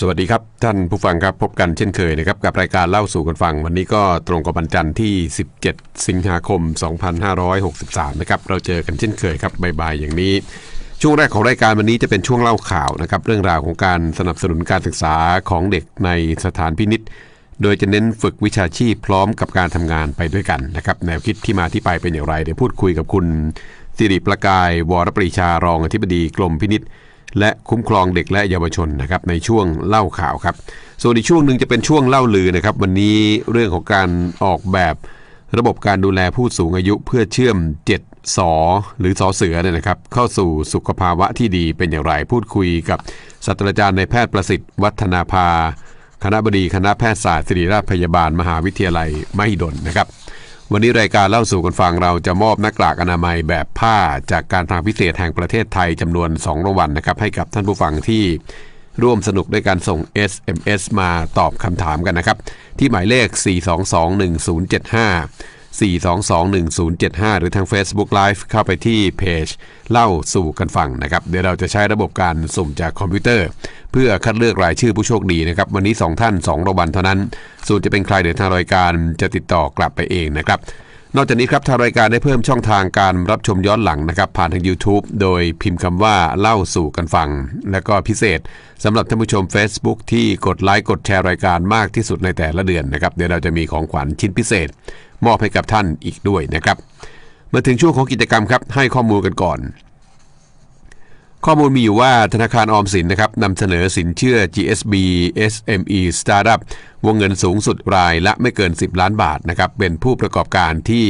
สวัสดีครับ ท่านผู้ฟังครับพบกันเช่นเคยนะครับกับรายการเล่าสู่กันฟัง วันนี้ก็ตรงกับวันจันทร์ที่ 17 สิงหาคม 2563 นะครับเราเจอกันเช่นเคยครับบ่ายๆอย่างนี้ ช่วงแรกของรายการวันนี้จะเป็นช่วงเล่าข่าวนะครับเรื่องราวของการสนับสนุนการศึกษาของเด็กในสถานพินิษโดยจะเน้นฝึกวิชาชีพพร้อมกับการทำงานไปด้วยกันนะครับแนวคิดที่มาที่ไปเป็นอย่างไรเดี๋ยวพูดคุยกับคุณสิริประกายวรปรีชารองอธิบดีกรมพินิษฐ์ และคุ้มครองเด็กและเยาวชนนะครับในช่วงเล่าข่าวครับ ส่วนอีกช่วงหนึ่งจะเป็นช่วงเล่าลือนะครับ วันนี้เรื่องของการออกแบบระบบการดูแลผู้สูงอายุเพื่อเชื่อม 7สอหรือสอเสือเนี่ยนะครับ เข้าสู่สุขภาวะที่ดีเป็นอย่างไรพูดคุยกับศาสตราจารย์ในแพทย์ประสิทธิ์ วัฒนาภา คณะบดีคณะแพทยศาสตร์ศิริราชพยาบาล มหาวิทยาลัยมหิดลนะครับ วันนี้รายการเล่าสู่กันฟังเราจะมอบหน้ากากอนามัยแบบผ้าจากการทางพิเศษแห่งประเทศไทยจำนวน2รางวัลนะครับให้กับท่านผู้ฟังที่ร่วมสนุกด้วยการส่ง SMS มาตอบคำถามกันนะครับ ที่หมายเลข 4221075 4221075 หรือทาง Facebook Live เข้าไปที่เพจเล่าสู่กันฟังนะครับ เดี๋ยวเราจะใช้ระบบการสุ่มจากคอมพิวเตอร์ เพื่อคัดเลือกรายชื่อผู้โชคดีนะครับ วันนี้ 2 ท่าน2รางวัลเท่านั้น ส่วนจะเป็นใครเดี๋ยวทางรายการจะติดต่อกลับไปเองนะครับ นอกจากนี้ครับทางรายการได้เพิ่มช่องทางการรับชมย้อนหลังนะครับ ผ่านทาง YouTube โดยพิมพ์คำว่าเล่าสู่กันฟัง และก็พิเศษสำหรับท่านผู้ชม Facebook ที่กดไลค์กดแชร์รายการมากที่สุดในแต่ละเดือนนะครับเดี๋ยวเราจะมีของขวัญชิ้นพิเศษ มอบให้กับท่านอีกด้วยนะครับมาถึงช่วงของกิจกรรมครับให้ข้อมูลกันก่อน ข้อมูลมีอยู่ว่าธนาคารออมสินนะครับนำเสนอสินเชื่อ GSB SME Startup วงเงินสูงสุดรายละไม่เกิน 10 ล้านบาทนะครับเป็นผู้ประกอบการที่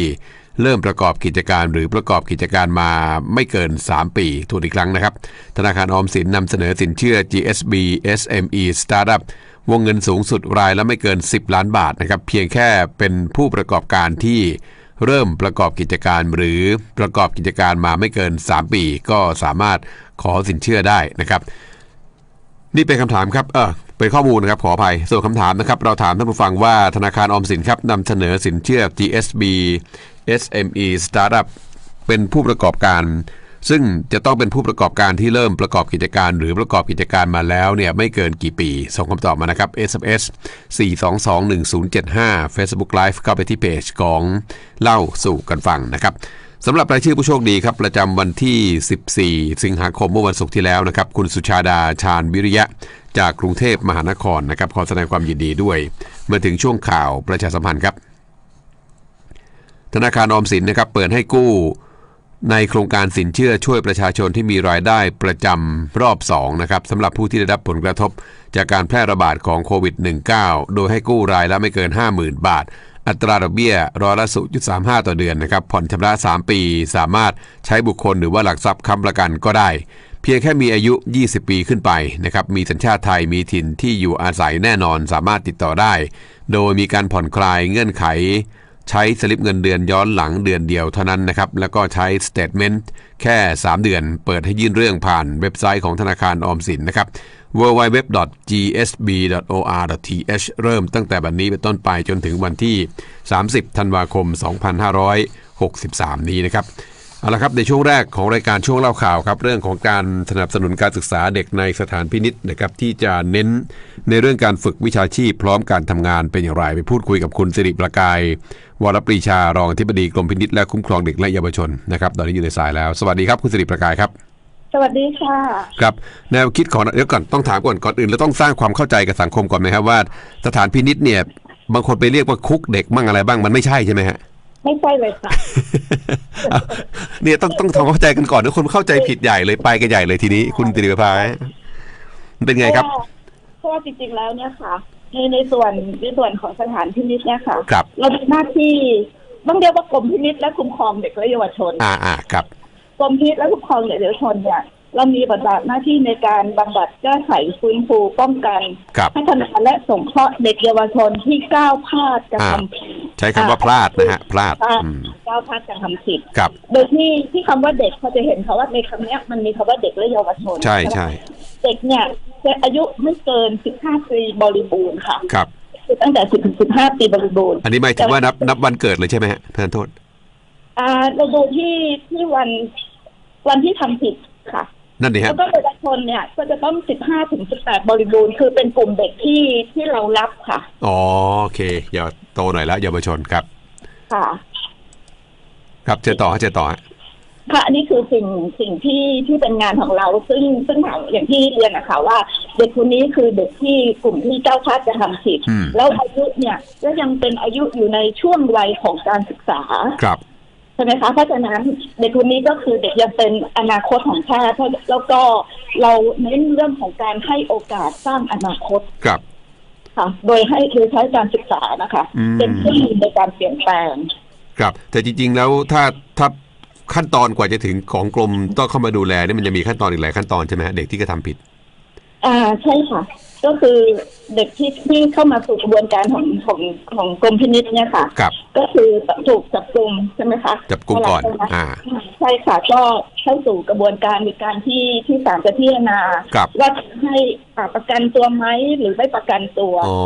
เริ่มประกอบกิจการหรือประกอบกิจการมาไม่เกิน 3 ปีทวนอีกครั้งนะครับ ธนาคารออมสินนำเสนอสินเชื่อ GSB SME Startup วงเงินสูงสุดรายละไม่เกิน 10 ล้านบาทนะครับเพียงแค่เป็นผู้ประกอบการที่ เริ่มประกอบกิจการหรือประกอบกิจการมาไม่เกิน 3 ปี ก็สามารถขอสินเชื่อได้นะครับ นี่เป็นคำถามครับเออเป็นข้อมูลนะครับขออภัย ส่วนคำถามนะครับ เราถามท่านผู้ฟังว่าธนาคารออมสินครับนำเสนอสินเชื่อ GSB SME Startup เป็นผู้ประกอบการ ซึ่งจะต้องเป็นผู้ประกอบการที่เริ่มประกอบกิจการ หรือประกอบกิจการมาแล้วเนี่ยไม่เกินกี่ปี ส่งคำตอบมานะครับ SMS 4221075 Facebook Live เข้าไปที่เพจของเล่าสู่กันฟังนะครับสำหรับรายชื่อผู้โชคดีครับ ประจำวันที่ 14 สิงหาคมเมื่อวันศุกร์ที่แล้วนะครับ คุณสุชาดาชาญวิริยะ จากกรุงเทพมหานครนะครับ ขอแสดงความยินดีด้วยเมื่อถึงช่วงข่าวประชาสัมพันธ์ครับ ธนาคารออมสินนะครับ เปิดให้กู้ ในโครงการสินเชื่อช่วยประชาชนที่มีรายได้ประจำรอบ2นะครับสำหรับผู้ที่ได้รับผลกระทบ จากการแพร่ระบาดของโควิด -19 โดยให้กู้รายละไม่เกิน 50,000 บาท อัตราดอกเบี้ยร้อยละ0.35 ต่อเดือนนะครับผ่อนชำระ 3 ปี สามารถใช้บุคคลหรือว่าหลักทรัพย์ค้ำประกันก็ได้ เพียงแค่มีอายุ 20 ปีขึ้นไปนะครับมีสัญชาติไทยมีถิ่นที่อยู่อาศัยแน่นอนสามารถติดต่อได้ โดยมีการผ่อนคลายเงื่อนไข ใช้สลิปเงินเดือนย้อนหลังเดือนเดียวเท่านั้นนะครับ แล้วก็ใช้สเตทเมนต์แค่ 3 เดือน เปิดให้ยื่นเรื่องผ่านเว็บไซต์ของธนาคารออมสินนะครับ www.gsb.or.th เริ่มตั้งแต่บัดนนี้เป็นต้นไปจนถึงวันที่ 30 ธันวาคม 2563 นี้นะครับ เอาละครับในช่วงแรกของรายการช่วงเล่าข่าวครับเรื่องของการสนับสนุนการศึกษาเด็กในสถานพินิษนะครับที่จะเน้นในเรื่องการฝึกวิชาชีพ พร้อมการทำงานเป็นอย่างไรไปพูดคุยกับคุณสิริประกายวรปรีชารองอธิบดีกรมพินิษและคุ้มครองเด็กและเยาวชนนะครับตอนนี้อยู่ในสายแล้ว สวัสดีครับคุณสิริประกายครับ สวัสดีค่ะครับแนวคิดของเดี๋ยวก่อนต้องถามก่อนก่อนอื่นเราต้องสร้างความเข้าใจกับสังคมก่อนไหมครับว่า สถานพินิษเนี่ยบางคนไปเรียกว่าคุกเด็กบ้างอะไรบ้างมันไม่ใช่ใช่ไหมฮะ ไม่ใช่เลยค่ะเอาเนี่ยต้องต้องทำความเข้าใจกันก่อนทุกคนเข้าใจผิดใหญ่เลยไปกันใหญ่เลยทีนี้ คุณติริพายมันเป็นไงครับ เพราะว่าจริงๆแล้วเนี่ยค่ะ ในในส่วนในส่วนของสถานพินิจเนี่ยค่ะครับ เรามีหน้าที่ต้องเรียกว่ากรมพินิจและคุ้มครองเด็กและเยาวชน อ่าอ่าครับ กรมพินิจและคุ้มครองเด็กและเยาวชนเนี่ย เรามีบทบาทหน้าที่ในการบำบัดแก้ไขฟื้นฟูป้องกันครับพัฒนาและสงเคราะห์เด็กเยาวชนที่ก้าวพลาดกระทำผิดใช้คำว่าพลาดนะฮะพลาดพลาดอืมก้าวพลาดกระทำผิดครับ โดยที่ที่คำว่าเด็กเขาจะเห็นเขาว่าในคำเนี้ยมันมีคำว่าเด็กและเยาวชนใช่ใช่เด็กเนี่ยจะอายุไม่เกิน 15 ปีบริบูรณ์ค่ะครับ คือตั้งแต่ 10ถึง15 ปีบริบูรณ์อันนี้หมายถึงว่านับนับวันเกิดเลยใช่ไหมฮะท่านโทษ อ่าเราดูที่ที่วันวันที่ทำผิดค่ะ นั่นดิฮะแล้วก็เยาวชนเนี่ย ก็จะต้อง15ถึง18บริบูรณ์คือเป็นกลุ่มเด็กที่ที่เรารับค่ะ อ๋อโอเคอย่าโตหน่อยแล้วเยาวชนครับ ค่ะ ครับเจอต่อฮะเจอต่อฮะค่ะอันนี้คือสิ่งสิ่งที่ที่เป็นงานของเรา ซึ่งซึ่งถามอย่างที่เรียนนะคะว่า เด็กคนนี้คือเด็กที่กลุ่มที่เจ้าคาดจะทำผิด อืม แล้วอายุเนี่ยก็ยังเป็นอายุอยู่ในช่วงวัยของการศึกษา ครับ ใช่ไหมคะเพราะฉะนั้นเด็กคนนี้ก็คือเด็กยังเป็นอนาคตของชาติแล้วก็เราเน้นเรื่องของการให้โอกาสสร้างอนาคตครับค่ะโดยให้โดยใช้การศึกษานะคะอืมเป็นเครื่องมือในการเปลี่ยนแปลง ครับ แต่จริง ๆ แล้วถ้าถ้าขั้นตอนกว่าจะถึงของกรมต้องเข้ามาดูแลเนี่ยมันจะมีขั้นตอนอีกหลายขั้นตอนใช่ไหมฮะเด็กที่กระทำผิด อ่าใช่ค่ะ ก็คือเด็กที่ที่เข้ามาสู่กระบวนการของของของกรมพินิจเนี่ยค่ะ ครับ ก็คือถูกจับกลุ่มใช่ไหมคะจับกุมก่อนเวลาอ่า ใช่ค่ะ ก็เข้าสู่กระบวนการในการที่ที่ศาลจะพิจารณาครับ ว่าจะให้อ่าประกันตัวไหมหรือไม่ประกันตัว อ๋อ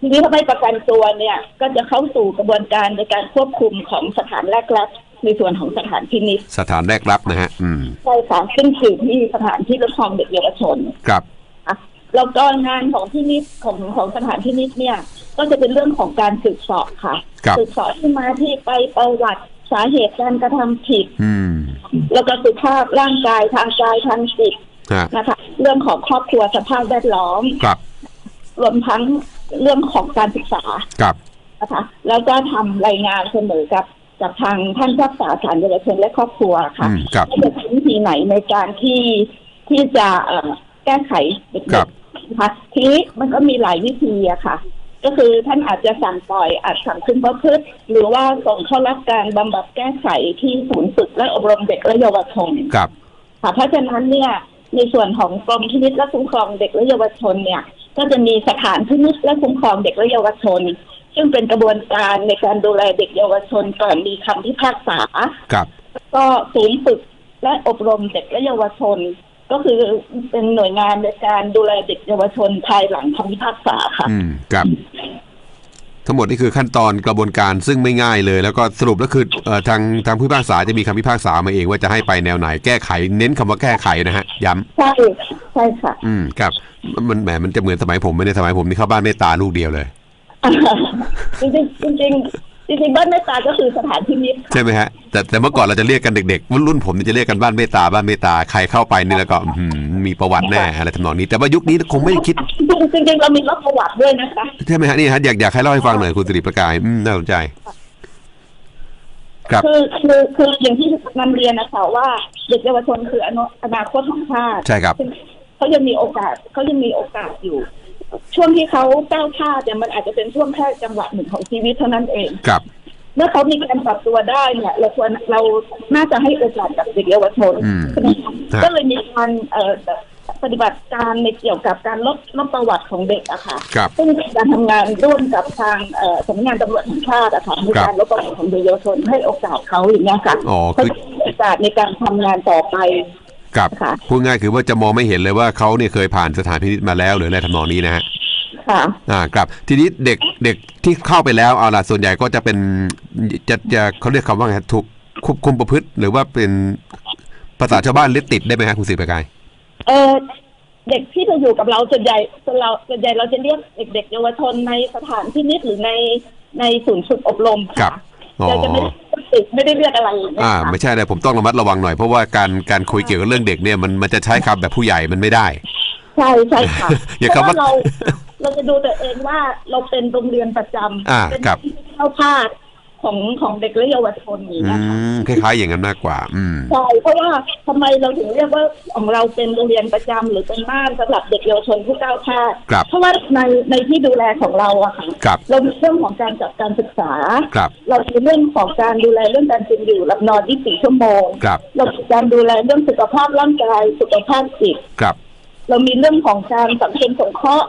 ทีนี้ถ้าไม่ประกันตัวเนี่ย ก็จะเข้าสู่กระบวนการในการควบคุมของสถานแรกรับ ในส่วนของสถานพินิจสถานแรกรับนะฮะ อืม ใช่ค่ะซึ่งคือที่สถานที่รับรองเด็กเยาวชนครับค่ะแล้วก็งานของที่นิดของของสถานที่นิดเนี่ย ก็จะเป็นเรื่องของการสืบเสอบค่ะครับ สืบเสอบที่มาที่ไปประวัติสาเหตุการกระทำผิด อืม แล้วก็สุขภาพร่างกายทางกายทางจิตฮะ นะคะ เรื่องของครอบครัวสภาพแวดล้อม ครับ รวมทั้งเรื่องของการศึกษาครับ นะคะ แล้วก็ทำรายงานเสนอกับ กับทางท่านรักษาสารเยาวชนและครอบครัวค่ะอืมครับ ว่าจะใช้วิธีไหนในการที่ที่จะเอ่อแก้ไขเด็ครักบๆนะคะทีนี้มันก็มีหลายวิธีอะค่ะ ก็คือท่านอาจจะสั่งปล่อยอาจสั่งคุมประพฤติหรือว่าส่งเข้ารับการบำบัดแก้ไขที่ศูนย์ฝึกและอบรมเด็กและเยาวชนครับ ค่ะเพราะฉะนั้นเนี่ยในส่วนของกรมพินิจและคุ้มครองเด็กและเยาวชนเนี่ย ก็จะมีสถานพินิจและคุ้มครองเด็กและเยาวชน ซึ่งเป็นกระบวนการในการดูแลเด็กเยาวชนก่อนมีคำพิพากษา ครับ ก็ศูนย์ฝึกและอบรมเด็กและเยาวชน ก็คือเป็นหน่วยงานในการดูแลเด็กเยาวชนภายหลังคำพิพากษาค่ะ อืมครับ ทั้งหมดนี่คือขั้นตอนกระบวนการซึ่งไม่ง่ายเลย แล้วก็สรุปแล้วคือเอ่อทางทางผู้พิพากษาจะมีคำพิพากษามาเองว่าจะให้ไปแนวไหนแก้ไข เน้นคำว่าแก้ไขนะฮะย้ำ ใช่ใช่ค่ะ อืมครับ มันแหมมันจะเหมือนสมัยผมไม่ได้สมัยผมนี่เข้าบ้านเมตตาลูกเดียวเลย จริงๆจริงๆจริงๆบ้านแม่ตาก็คือสถานพินิจใช่ไหมฮะแต่แต่เมื่อก่อนเราจะเรียกกันเด็กๆรุ่นรุ่นผมนี่จะเรียกกันบ้านเมตตาบ้านเมตตาใครเข้าไปนี่แล้วก็อื้อหือมีประวัติแน่อะไรทำนองนี้ แต่ว่ายุคนี้คงไม่ได้คิดจริงๆเรามีรับประวัติด้วยนะคะ ใช่ไหมฮะนี่ฮะอยากอยากให้เล่าให้ฟังหน่อยคุณสิริประกายอืมน่าสนใจ ครับคือคือคืออย่างที่นำเรียนนะคะว่าเด็กเยาวชนคืออนาอนาคตของชาติใช่ครับซึ่งเขายังมีโอกาสเขายังมีโอกาสอยู่ ช่วงที่เขาก้าวพลาดเนี่ยมันอาจจะเป็นช่วงแค่จังหวะหนึ่งของชีวิตเท่านั้นเองครับเมื่อเขามีการปรับตัวได้เนี่ยเราควรเราน่าจะให้โอกาสกับเด็กเยาวชนอืมใช่ไหมคะฮะก็เลยมีการเอ่อปฏิบัติการในเกี่ยวกับการลดลดประวัติของเด็กอะค่ะครับซึ่งเป็นการทำงานร่วมกับทางเอ่อสำนักงานตำรวจแห่งชาติอะค่ะในครับการลดประวัติของเด็กเยาวชนให้โอกาสเขาอย่างเงี้ยค่ะอ๋อเขาคือจะมีโอกาสในการทำงานต่อไป ครับค่ะ พูดง่ายคือว่าจะมองไม่เห็นเลยว่าเขาเนี่ยเคยผ่านสถานพินิจมาแล้วหรืออะไรทำนองนี้นะฮะ ค่ะ อ่าครับทีนี้เด็กเด็กที่เข้าไปแล้วเอาล่ะส่วนใหญ่ก็จะเป็นจะจะเขาเรียกคำว่าไงฮะถูกควบคุมประพฤติ หรือว่าเป็นภาษาชาวบ้านเรียกติดได้ไหมฮะคุณสิริประกายเออเด็กที่จะอยู่กับเราส่วนใหญ่ส่วนเราส่วนใหญ่เราจะเรียกเด็ก ๆ เยาวชนในสถานพินิจหรือในในศูนย์ฝึกอบรมครัค่ะบอ๋อ เราจะไม่ได้ ติดไม่ได้เรียกอะไรอย่างเงี้ยอ่า ค่ะ ไม่ใช่เลยผมต้องระมัดระวังหน่อยเพราะว่าการการคุยเกี่ยวกับเรื่องเด็กเนี่ยมันมันจะใช้คำแบบผู้ใหญ่มันไม่ได้ ใช่ใช่ค่ะ อย่าเพราะคำว่าว่าเราเราจะดูตัวเองว่าเราเป็นโรงเรียนประจำอ่าเป็นครับ ที่เข้าพาด ของของเด็กและเยาวชนอย่างอืเงี้ยค่ะมคล้ายๆอย่างนั้นมากกว่า อืม ใช่เพราะว่าทำไมเราถึงเรียกว่าของเราเป็นโรงเรียนประจำหรือเป็นบ้านสำหรับเด็กเยาวชนผู้ก้าวพลาดครับ เพราะว่าในในที่ดูแลของเราอะค่ะครับเรามีเรื่องของการจัดการศึกษา ครับเรามีเรื่องของการดูแลเรื่องการกินอยู่หลับนอน 24 ชั่วโมง ครับเรามีการดูแลเรื่องสุขภาพร่างกาย สุขภาพจิต ครับ เรามีเรื่องของการสังคมสงเคราะห์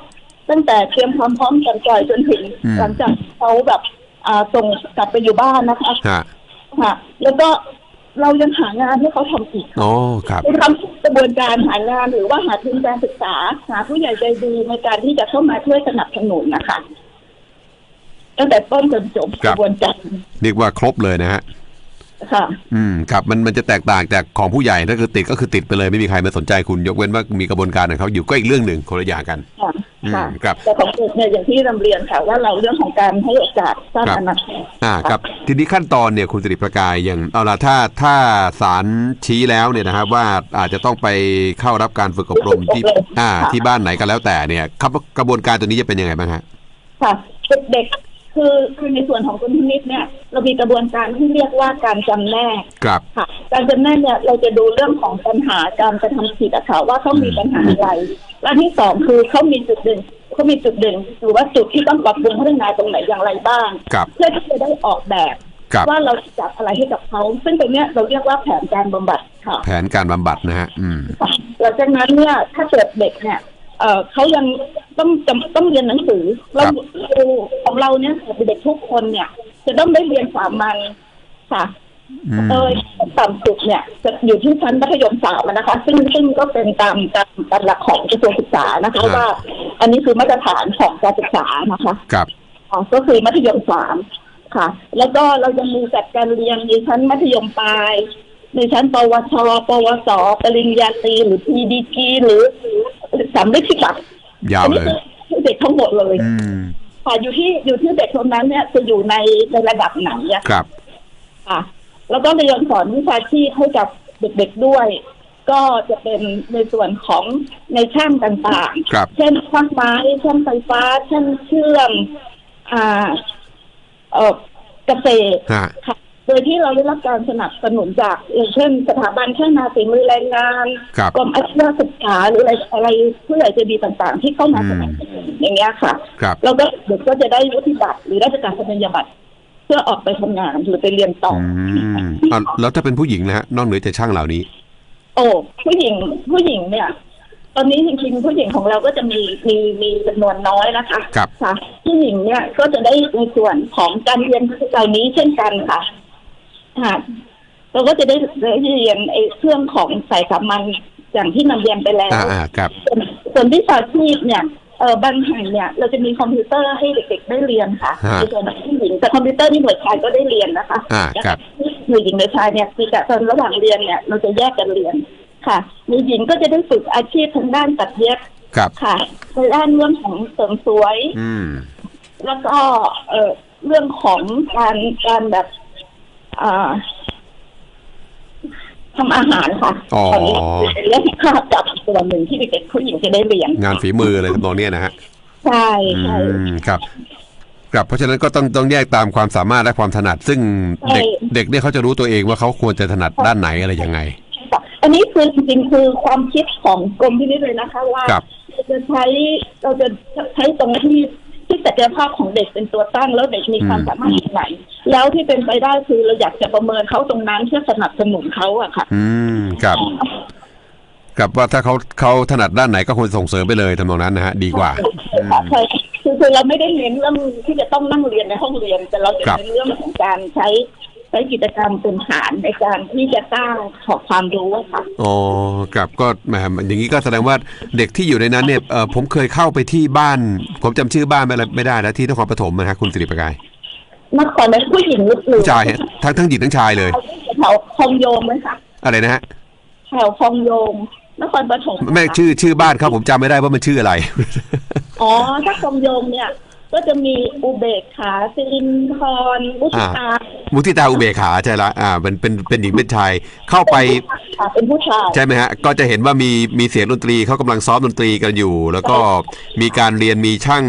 ตั้งแต่เตรียมความพร้อมกันก่อยจนถึงอืม หลังจากเขาแบบ อ่าส่งกลับไปอยู่บ้านนะคะฮะค่ะ แล้วก็เรายังหางานให้เขาทำอีกอ๋อครับเราทำกระบวนการหางานหรือว่าหาทุนการศึกษา หาผู้ใหญ่ใจดีในการที่จะเข้ามาช่วยสนับสนุนนะคะตั้งแต่ต้นจนจบครักบระบวนการเรียกว่าครบเลยนะฮะ ค่ะ อืมครับมันมันจะแตกต่างจากของผู้ใหญ่ถ้าคือติดก็คือติดไปเลยไม่มีใครมาสนใจคุณยกเว้นว่ามีกระบวนการของเขาอยู่ก็อีกเรื่องหนึ่งคนละอย่างกัน ค่ะอืม ค่ะครับแต่ของเด็กเนี่ยอย่างที่นำเรียนค่ะว่าเราเรื่องของการให้โอกาสสร้างครับอนาคตอ่าครับทีนี้ขั้นตอนเนี่ยคุณสิริประกายอย่างเอาละถ้าถ้าศาลชี้แล้วเนี่ยนะครับว่าอาจจะต้องไปเข้ารับการฝึกอบรมที่อ่าที่บ้านไหนก็แล้วแต่เนี่ยครับกระบวนการตัวนี้จะเป็นยังไงบ้างฮะค่ะเด็กๆ คือคือในส่วนของคุณพินิจเนี่ย เรามีกระบวนการที่เรียกว่าการจำแนกครับค่ะ การจำแนกเนี่ยเราจะดูเรื่องของปัญหาการกระทำผิดอะค่ะว่าเขามีปัญหาอะไรและที่สองคือเขามีจุดเด่นเขามีจุดเด่นหรือว่าจุดที่ต้องปรับปรุงพัฒนาตรงไหนอย่างไรบ้างครับเพื่อที่จะได้ออกแบบครับว่าเราจะจัดอะไรให้กับเขาซึ่งตรงเนี้ยเราเรียกว่าแผนการบำบัดค่ะ แผนการบำบัดนะฮะอืมหลังจากนั้นเนี่ยถ้าเกิดเด็กเนี่ย เอ่อเขายังต้องจำต้องเรียนหนังสือเราเราของเราเนี่ยเด็กทุกคนเนี่ย จะต้องได้เรียนสามัญค่ะ อืม เออต่ำสุดเนี่ยจะอยู่ที่ชั้นมัธยมสามอะนะคะ ซึ่งซึ่งก็เป็นตามตามตามหลักของกระทรวงศึกษานะคะว่า อันนี้คือมาตรฐานของการศึกษานะคะครับ อ๋อก็คือมัธยมสามค่ะ แล้วก็เรายังมีจัดการเรียนในชั้นมัธยมปลาย ในชั้นปวช ปวส ปริญญาตรีหรือพีดีกีหรือสามฤทธิบัตรยาวอันนี้เลยคือเด็กทั้งหมดเลยอืมค่ะอยู่ที่อยู่ที่เด็กคนนั้นเนี่ยจะอยู่ในในระดับไหนอะครับค่ะแล้วก็เรียนสอนวิชาชีพให้กับเด็กๆด้วย ก็จะเป็นในส่วนของในช่างต่างๆครับเช่นช่างไม้ช่างไฟฟ้าช่างเชื่อม อ่า เอ่อเกษตรฮะค่ะโดยที่เราได้รับการสนับสนุนจากอย่างเช่นสถาบันพัฒนาฝีมือแรงงานครับกรมอาชีวศึกษาหรืออะไรอะไรผู้ใหญ่ใจดีต่างๆ ที่เข้ามาสนับสนุนอย่างเงี้ยค่ะครับแล้วก็เด็กก็จะได้วุฒิบัตรหรือราชการสัญญาบัตรเพื่อออกไปทำงานหรือไปเรียนต่ออือมอะแล้วถ้าเป็นผู้หญิงนะฮะนอกเหนือจากช่างเหล่านี้ โอ้ผู้หญิงผู้หญิงเนี่ยตอนนี้จริงๆผู้หญิงของเราก็จะมีมีมีจำนวนน้อยนะคะครับค่ะผู้หญิงเนี่ยก็จะได้ในส่วนของการเรียนเหล่านี้เช่นกันค่ะ ค่ะเราก็จะได้ได้เรียนไอ้เครื่องของสายสามัญอย่างที่นำเรียนไปแล้วอ่าอ่าครับส่วนส่วนวิชาชีพเนี่ยเออบางแห่งเนี่ยเราจะมีคอมพิวเตอร์ให้เด็กๆได้เรียนค่ะฮะในส่วนของผู้หญิงแต่คอมพิวเตอร์นี่หน่วยชายก็ได้เรียนนะคะอ่าครับหน่วยหญิงหน่วยชายเนี่ยคือแต่ตอนระหว่างเรียนเนี่ยเราจะแยกกันเรียนค่ะหน่วยหญิงก็จะได้ฝึกอาชีพทางด้านตัดเย็บครับค่ะในด้านเรื่องของเสริมสวย อืมแล้วก็เอ่อเรื่องของการการแบบ อ่าทำอาหารค่ะอ๋อ ตอนนี้เป็นเรื่องข้าวจับส่วนหนึ่งที่เด็กๆผู้หญิงจะได้เรียนงานฝีมืออะไรทำนองเนี้ยนะฮะ ใช่ใช่อืมครับครับ เพราะฉะนั้นก็ต้องต้องแยกตามความสามารถและความถนัด ซึ่งเด็กเด็กเนี่ยเขาจะรู้ตัวเองว่าเขาควรจะถนัดด้านไหนอะไรยังไง อันนี้คือจริงๆคือความคิดของกรมพินิจเลยนะคะว่าครับ เราจะใช้เราจะใช้ตรงที่ ที่ศักยภาพของเด็กเป็นตัวตั้ง แล้วเด็กมีความอืมสามารถที่ไหน แล้วที่เป็นไปได้คือเราอยากจะประเมินเขาตรงนั้นเพื่อสนับสนุนเขาอะค่ะ อืมครับครับว่าถ้าเขาเขาถนัดด้านไหนก็ควรส่งเสริมไปเลยทำนองนั้นนะฮะดีกว่าใช่คือคือเราไม่ได้เน้นเรื่องที่จะต้องนั่งเรียนในห้องเรียน แต่เราจะครับเน้นเรื่องของการใช้ ใช้กิจกรรมเป็นฐานในการที่จะสร้างขอความรู้อะค่ะ อ๋อครับก็แหมอย่างนี้ก็แสดงว่าเด็กที่อยู่ในนั้นเนี่ยเออผมเคยเข้าไปที่บ้าน ผมจำชื่อบ้านไม่ได้ไม่ได้แล้วที่นครปฐมนะฮะคุณสิริประกายนครเป็นผู้หญิงหรือผู้ชายฮะทั้งทั้งหญิงทั้งชายเลย แถวคลองโยมไหมคะอะไรนะฮะแถวคลองโยมนครปฐมไม่ชื่อชื่อบ้านครับผมจำไม่ได้ว่ามันชื่ออะไร อ๋อถ้าคลองโยมเนี่ย ก็จะมีอุเบกขาสิรินทรมุทิตามุทิตาอุเบกขาใช่ละอ่าเป็นเป็นเป็นหญิงเป็นชายเข้าไปค่ะเป็นผู้ชายใช่ไหมฮะก็จะเห็นว่ามีมีเสียงดนตรีเขากำลังซ้อมดนตรีกันอยู่ แล้วก็มีการเรียนมีช่าง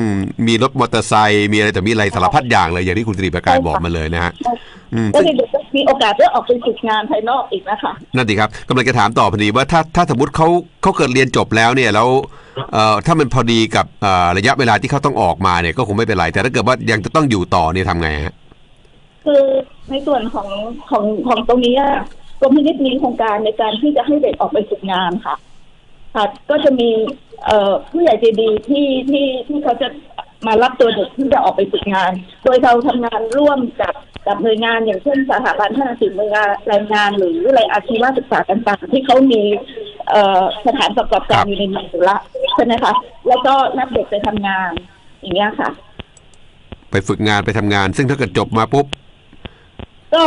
มีรถมอเตอร์ไซค์มีอะไรแต่มีอะไรสารพัดอย่างเลยอย่างที่คุณสิริประกายบอกมาเลยนะฮะอืมก็ซึ่งเด็กๆก็มีโอกาสได้ออกไปฝึกงานภายนอกอีกนะคะนั่นดีครับกำลังจะถามต่อพอดีว่าถ้าถ้าสมมติเขาเขาเกิดเรียนจบแล้วเนี่ยแล้วเอ่อ ถ้ามันพอดีกับระยะเวลาที่เขาต้องออกมาเนี่ยก็คงไม่เป็นไร แต่ถ้าเกิดว่ายังจะต้องอยู่ต่อเนี่ยทำไงฮะคือในส่วนของของของตรงนี้กรมพินิจมีโครงการในการที่จะให้เด็กออกไปฝึกงานค่ะค่ะก็จะมีเอ่อผู้ใหญ่ใจดีที่ที่ที่เขาจะมารับตัวเด็กที่จะออกไปฝึกงาน โดยเราทำงานร่วมกับกับหน่วยงานอย่างเช่นสถาบันพัฒนาฝีมืองแรงงานหรืออะไรอาชีวศึกษาต่างๆที่เขามี สถานประกอบการอยู่ในเมืองอยู่ละใช่ไหมคะแล้วก็รับเด็กไปทำงาน อย่างเงี้ยค่ะ ไปฝึกงานไปทำงาน ซึ่งถ้าเกิดจบมาปุ๊บก็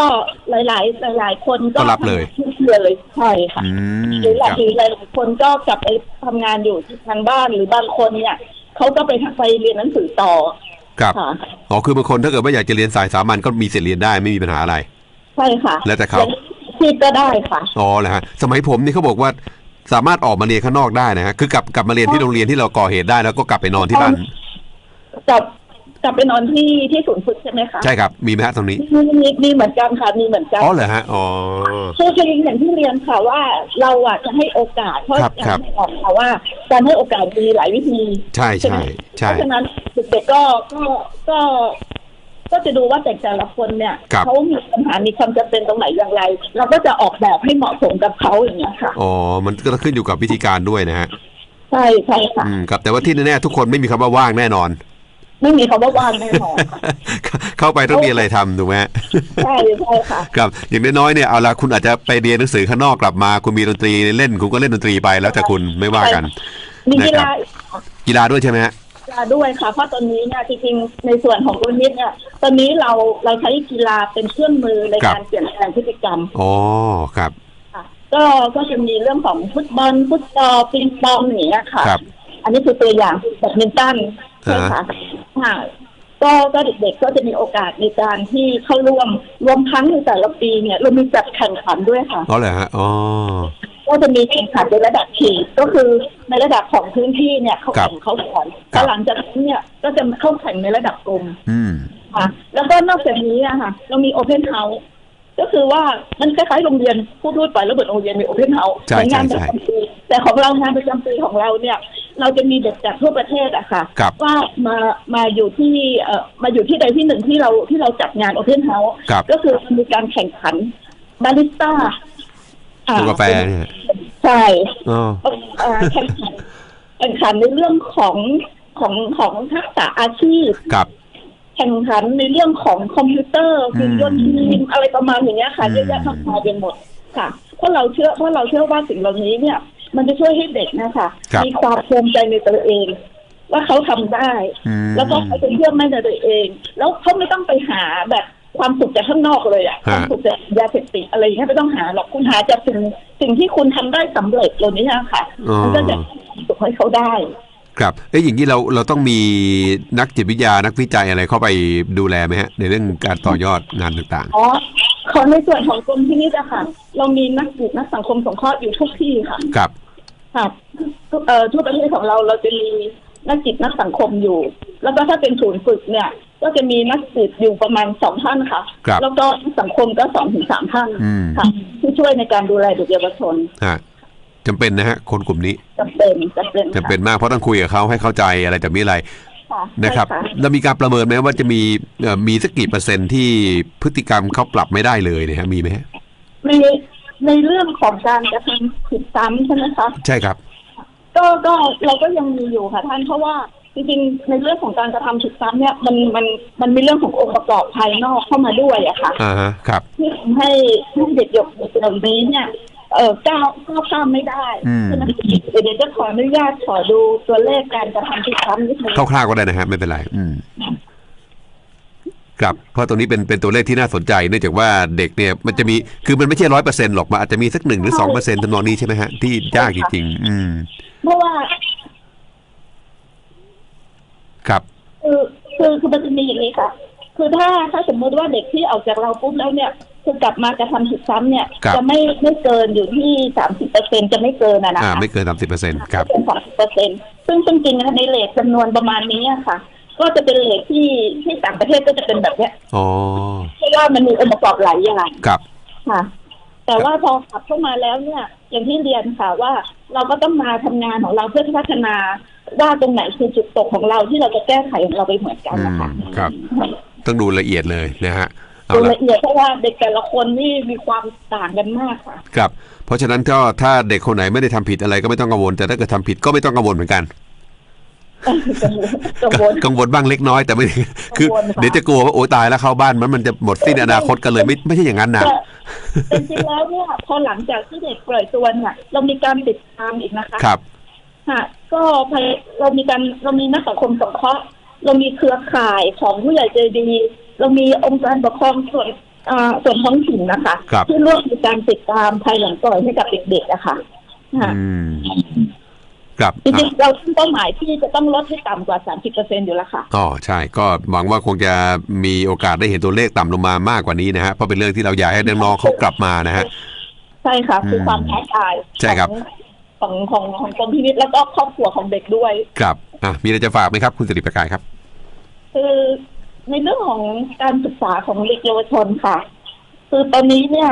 หลาย ๆ หลาย ๆ คนก็ก็รับเลยทำงานเลยใช่ค่ะอืมหรือหคลายรับหรือหลายๆคนก็กลับไปทำงานอยู่ทางบ้านหรือบางคนเนี่ยเขาก็ไปไปเรียนหนังสือต่อครับค่ะอ๋อคือบางคนถ้าเกิดว่าอยากจะเรียนสายสามัญก็มีสิทธิ์เรียนได้ไม่มีปัญหาอะไร ใช่ค่ะ แล้วแต่เขาที่ก็ได้ค่ะอ๋อเหรอฮะสมัยผมนี่เขาบอกว่า สามารถออกมาเรียนข้างนอกได้นะฮะคือกลับกลับมาเรียนที่โรงเรียนที่เราก่อเหตุได้แล้วก็กลับไปนอนที่บ้านกลับกลับไปนอนที่ที่ศูนย์ฝึกใช่ไหมคะใช่ครับมีไหมฮะตรงนี้มีมีมีเหมือนกันค่ะมีเหมือนกัน อ๋อเหรอฮะอ๋อ คือจริงๆอย่างที่เรียนค่ะว่าเราอะจะให้โอกาสเพราะครับอย่างครับที่บอกค่ะว่า การให้โอกาสมีหลายวิธีใช่ใช่ไหมใช่ เพราะฉะนั้นเด็กๆก็ก็ก็ ก็จะดูว่าแต่แต่ละคนเนี่ยครับ เขามีปัญหามีความจำเป็นตรงไหนอย่างไร เราก็จะออกแบบให้เหมาะสมกับเขาอย่างเงี้ยค่ะอ๋อ มันก็ขึ้นอยู่กับวิธีการด้วยนะฮะ ใช่ใช่ค่ะ อืมครับ แต่ว่าที่แน่ๆทุกคนไม่มีคำว่าว่างแน่นอน ไม่มีคำว่าว่างแน่นอนค่ะ เข้าไปต้องมีอะไรทำถูกไหมฮะ ใช่ใช่ค่ะ ครับ อย่างน้อยๆเนี่ยเอาละคุณอาจจะไปเรียนหนังสือข้างนอกกลับมา คุณมีดนตรีเล่นคุณก็เล่นดนตรีไปแล้วแต่คุณไม่ว่ากัน มีกีฬานะครับกีฬาด้วยใช่ไหมฮะกีฬา ด้วยค่ะ เพราะตอนนี้เนี่ยจริงๆในส่วนของคุณนิดเนี่ย ตอนนี้เราเราใช้กีฬาเป็นเครื่องมือในการเปลี่ยนแปลงพฤติกรรมอ๋อครับค่ะก็ก็จะมีเรื่องของฟุตบอลฟุตซอลปิงปองอย่างเงี้ยค่ะครับอันนี้คือตัวอย่างแบดมินตันใช่ค่ะค่ะก็ก็เด็กๆก็จะมีโอกาสในการที่เข้าร่วมรวมทั้งในแต่ละปีเนี่ยเรามีจัดแข่งขันด้วยค่ะอ๋อเหรอฮะอ๋อ ก็จะมีแข่งขันในระดับเขตก็คือในระดับของพื้นที่เนี่ยเขาครัแข่บงเขาก่อนครับ แต่หลังจากนั้นเนี่ยก็จะเข้าแข่งในระดับกลุ่มอืม ค่ะ แล้วก็นอกจากนี้อะค่ะ เรามีโอเพนเฮาส์ก็คือว่ามันคล้ายๆโรงเรียนพูดพูดไปแล้วเหมือนโรงเรียนมีโอเพนเฮาส์ใช่เป็นงานปใช่ระจำปีแต่ของเรางานประจำปีของเราเนี่ย เราจะมีเด็กจากทั่วประเทศอะค่ะ ครับ ว่ามามาอยู่ที่เอ่อมาอยู่ที่ใดที่หนึ่งที่เราที่เราจัดงานโอเพนเฮาส์ ครับ ก็คือมีการแข่งขันบาริสต้า อ่ตัวกาแฟเนี่ยใช่อ๋อเอ่อแข่งขันแข่งขันในเรื่องของของของทักษะอาชีพครับแข่งขันในเรื่องของคอมพิวเตอร์อืมหุ่นยนต์ทีมอะไรประมาณอย่างเงี้ยค่ะอืมเยอะแยะมากมายไปหมดค่ะเพราะเราเชื่อเพราะเราเชื่อว่าสิ่งเหล่านี้เนี่ย มันจะช่วยให้เด็กนะคะครับมีความภูมิใจในตัวเอง ว่าเขาทำได้อืมแล้วก็เขาจะเชื่อมั่นในตัวเอง แล้วเขาไม่ต้องไปหาแบบ ความสุขจากข้างนอกเลยอะฮะความสุขจากยาเสพติดอะไรอย่างเงี้ยไม่ต้องหาหรอกคุณหาจากสิ่งสิ่งที่คุณทำได้สำเร็จเหล่านี้นะคะอ๋อมันก็จะสุขให้เขาได้ ครับเอ้ยอย่างนี้เราเราต้องมีนักจิตวิทยานักวิจัยอะไรเข้าไปดูแลไหมฮะ ในเรื่องการต่อยอดงานต่างอ๋อของในส่วนของกรมที่นี่อะค่ะ เรามีนักจิตนักสังคมสงเคราะห์อยู่ทุกที่ค่ะๆครับค่ะทุกเอ่อทั่วประเทศของเราเราจะมีนักจิตนักสังคมอยู่ แล้วก็ถ้าเป็นศูนย์ฝึกเนี่ย ก็จะมีนักจิตอยู่ประมาณสองท่านค่ะ ครับแล้วก็นักสังคมก็สองถึงสามท่านอืม ค่ะที่ช่วยในการดูแลเด็กเยาวชนฮะจำเป็นนะฮะ คนกลุ่มนี้จำเป็นจำเป็นจำเป็นมากเพราะต้องคุยกับเขาให้เข้าใจอะไรแต่มีอะไรค่ะนะครับ ใช่แล้วมีการประเมินไหมว่าจะมีเอ่อมีสักกี่เปอร์เซ็นต์ที่พฤติกรรมเขาปรับไม่ได้เลยเนี่ยฮะมีไหมฮะในในเรื่องของการกระทำผิดซ้ำใช่ไหมคะ ใช่ครับ ก็ก็เราก็ยังมีอยู่ค่ะท่านเพราะว่า จริงๆในเรื่องของการกระทำผิดซ้ำเนี่ยมันมันมันมีเรื่องขององค์ประกอบภายนอกเข้ามาด้วยอะค่ะอ่าฮะครับที่ทำให้ให้เด็กหยกเด็กเหล่านี้เนี่ยเออก้าวก้าวข้ามไม่ได้อืมฉะนั้นเดี๋ยวจะขออนุญาตขอดูตัวเลขการกระทำผิดซ้ำนิดนึงคร่าวๆก็ได้นะฮะไม่เป็นไร อืมครับเพราะตรงนี้เป็นเป็นตัวเลขที่น่าสนใจเนื่องจากว่าเด็กเนี่ยมันจะมีคือมันไม่ใช่ร้อยเปอร์เซ็นต์หรอกมันอาจจะมีสักหนึ่งหรือสองเปอร์เซ็นต์ทำนองนี้ใช่ไหมฮะที่ยากจริงๆอืมเพราะว่า ครับ คือคือคือมันจะมีอย่างนี้ค่ะ คือถ้าถ้าสมมุติว่าเด็กที่ออกจากเราปุ๊บแล้วเนี่ย คือกลับมากระทำผิดซ้ำเนี่ย ครับ จะไม่ไม่เกินอยู่ที่สามสิบเปอร์เซ็นจะไม่เกินอะนะอ่า คะ ไม่เกินสามสิบเปอร์เซ็นต์ครับ เป็นสองเปอร์เซ็นซึ่งซึ่งจริงๆในเลทจำนวนประมาณนี้อะค่ะ ก็จะเป็นเลทที่ที่ต่างประเทศก็จะเป็นแบบเนี้ยอ๋อ เพราะว่ามันมีองค์ประกอบหลายอย่างครับ ค่ะ แต่ว่าพอกลับเข้ามาแล้วเนี่ย อย่างที่เรียนค่ะว่าเราก็ต้องมาทำงานของเราเพื่อพัฒนา ว่าตรงไหนคือจุดตกของเราที่เราจะแก้ไขของเราไปเหมือนกันอืมนะคะครับ ต้องดูละเอียดเลยนะฮะเอาดูละละเอียดเพราะว่าเด็กแต่ละคนนี่มีความต่างกันมากค่ะ ครับ เพราะฉะนั้นก็ถ้าเด็กคนไหนไม่ได้ทำผิดอะไรก็ไม่ต้องกังวล แต่ถ้าเกิดทำผิดก็ไม่ต้องกังวลเหมือนกันกังวล กังวลบ้างเล็กน้อยแต่ไม่ คือกังวลค่ะ เดี๋ยวจะกลัวว่าโอ้ตายแล้วเข้าบ้านมันมันจะหมดสิ้นอนาคตกันเลยไม่ไม่ใช่อย่างนั้นนะ แต่แต่จริงๆแล้วเนี่ยพอหลังจากที่เด็กปล่อยตัวเนี่ยเรามีการติดตามอีกนะคะ ครับ ค่ะ ก็พยเรามีการเรามีนักสังคมสงเคราะห์เรามีเครือข่ายของผู้ใหญ่ใจดี เรามีองค์การปกครองส่วนอ่าส่วนท้องถิ่นนะคะ ครับ ที่ร่วมในการติดตามภายหลังปล่อยให้กับเด็กๆอะค่ะค่ะอืมครับจริอะงๆเราตั้งเป้าหมายที่จะต้องลดให้ต่ำกว่า 30%อยู่แล้วค่ะ อ๋อใช่ ก็หวังว่าคงจะมีโอกาสได้เห็นตัวเลขต่ำลงมามากกว่านี้นะฮะ เพราะเป็นเรื่องที่เราอยากให้น้องๆเขากลับมานะฮะ ใช่ค่ะ คือมความท้าทายใช่ครับ ของ ของของของกรมพินิจแล้วก็ครอบครัวของเด็กด้วย ครับอะมีอะไรจะฝากไหมครับ คุณสิริประกายครับ คือในเรื่องของการศึกษาของเด็กเยาวชนค่ะ คือตอนนี้เนี่ย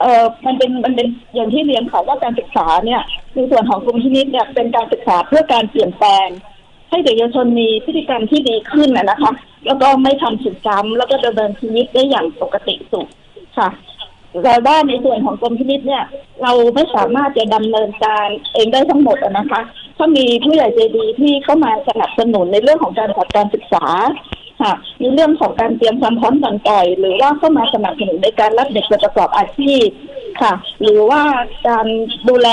เอ่อมันเป็นมันเป็นอย่างที่เรียนค่ะว่าการศึกษาเนี่ยในส่วนของกรมพินิจเนี่ยเป็นการศึกษาเพื่อการเปลี่ยนแปลง ให้เด็กเยาวชนมีพฤติกรรมที่ดีขึ้นนะนะคะ แล้วก็ไม่ทำผิดซ้ำแล้วก็ดำเนินชีวิตได้อย่างปกติสุขค่ะ แต่ว่าในส่วนของกรมพินิจเนี่ย เราไม่สามารถจะดำเนินการเองได้ทั้งหมดอะนะคะถ้ามีผู้ใหญ่ใจดีที่เข้ามาสนับสนุนในเรื่องของการจัดการศึกษาค่ะในเรื่องของการเตรียมความพร้อมก่อนต่อยหรือว่าเข้ามาสนับสนุนในการรับเด็กไปประกอบอาชีพค่ะ หรือว่าการดูแล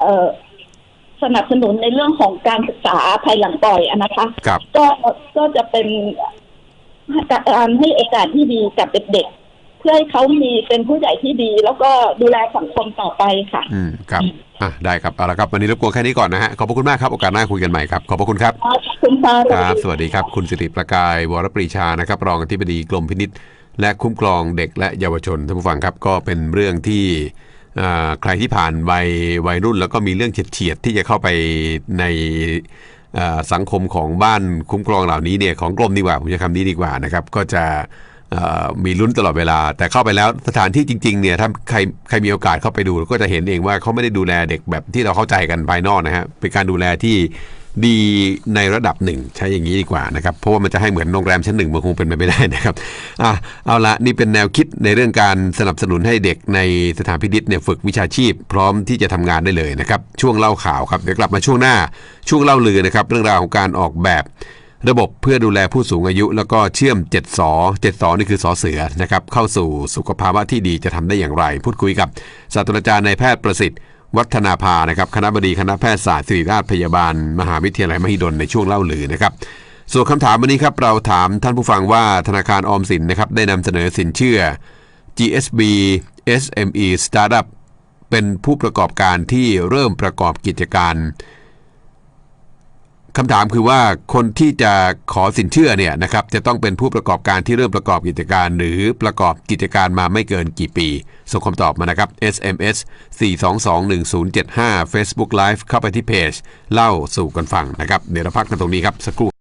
เอ่อสนับสนุนในเรื่องของการศึกษาภายหลังปล่อยอะนะคะครับก็ก็จะเป็นการให้โอกาสที่ดีกับเด็กๆ เพื่อให้เขามีเป็นผู้ใหญ่ที่ดี แล้วก็ดูแลสังคมต่อไปค่ะ อืมครับอะได้ครับเอาละครับวันนี้รบกวนแค่นี้ก่อนนะฮะขอบพระคุณมากครับโอกาสหน้าคุยกันใหม่ครับขอบพระคุณครับ ขอบคุณค่ะ ครับ สวัสดีครับ คุณสิริประกายวรปรีชา นะครับ รองอธิบดีกรมพินิษและคุ้มครองเด็กและเยาวชน ท่านผู้ฟังครับ ก็เป็นเรื่องที่อ่าใครที่ผ่านวัยวัยรุ่น แล้วก็มีเรื่องเฉียดๆที่จะเข้าไปในอ่าสังคมของบ้านคุ้มครองเหล่านี้เนี่ยของกรมดีกว่าผมจะคำนี้ดีกว่านะครับ ก็จะเอ่อ มีลุ้นตลอดเวลา แต่เข้าไปแล้วสถานที่จริงๆเนี่ยถ้าใครใครมีโอกาสเข้าไปดูก็จะเห็นเองว่าเขาไม่ได้ดูแลเด็กแบบที่เราเข้าใจกันภายนอกนะฮะเป็นการดูแลที่ดีในระดับหนึ่งใช้อย่างนี้ดีกว่านะครับ เพราะว่ามันจะให้เหมือนโรงแรมชั้นหนึ่งมันคงเป็นไปไม่ได้นะครับอะเอาละนี่เป็นแนวคิดในเรื่องการสนับสนุนให้เด็กในสถานพินิษเนี่ยฝึกวิชาชีพ พร้อมที่จะทำงานได้เลยนะครับ ช่วงเล่าข่าวครับเดี๋ยวกลับมาช่วงหน้าช่วงเล่าลือนะครับ เรื่องราวของการออกแบบ ระบบเพื่อดูแลผู้สูงอายุ แล้วก็เชื่อม 7สอ7สอนี่คือสอเสือนะครับเข้าสู่สุขภาวะที่ดีจะทำได้อย่างไร พูดคุยกับศาสตราจารย์นายแพทย์ประสิทธิ์ วัฒนาภานะครับคณะบดีคณะแพทยศาสตร์ศิริราชพยาบาล มหาวิทยาลัยมหิดลในช่วงเล่าลือนะครับส่วนคำถามวันนี้ครับเราถามท่านผู้ฟังว่าธนาคารออมสินนะครับได้นำเสนอสินเชื่อ GSB SME Startup เป็นผู้ประกอบการที่เริ่มประกอบกิจการ คำถามคือว่าคนที่จะขอสินเชื่อเนี่ยนะครับจะต้องเป็นผู้ประกอบการที่เริ่มประกอบกิจการ หรือประกอบกิจการมาไม่เกินกี่ปี ส่งคำตอบมานะครับ SMS 4221075 Facebook Live เข้าไปที่เพจ เล่าสู่กันฟังนะครับ เดี๋ยวเราพักกันตรงนี้ครับสักครู่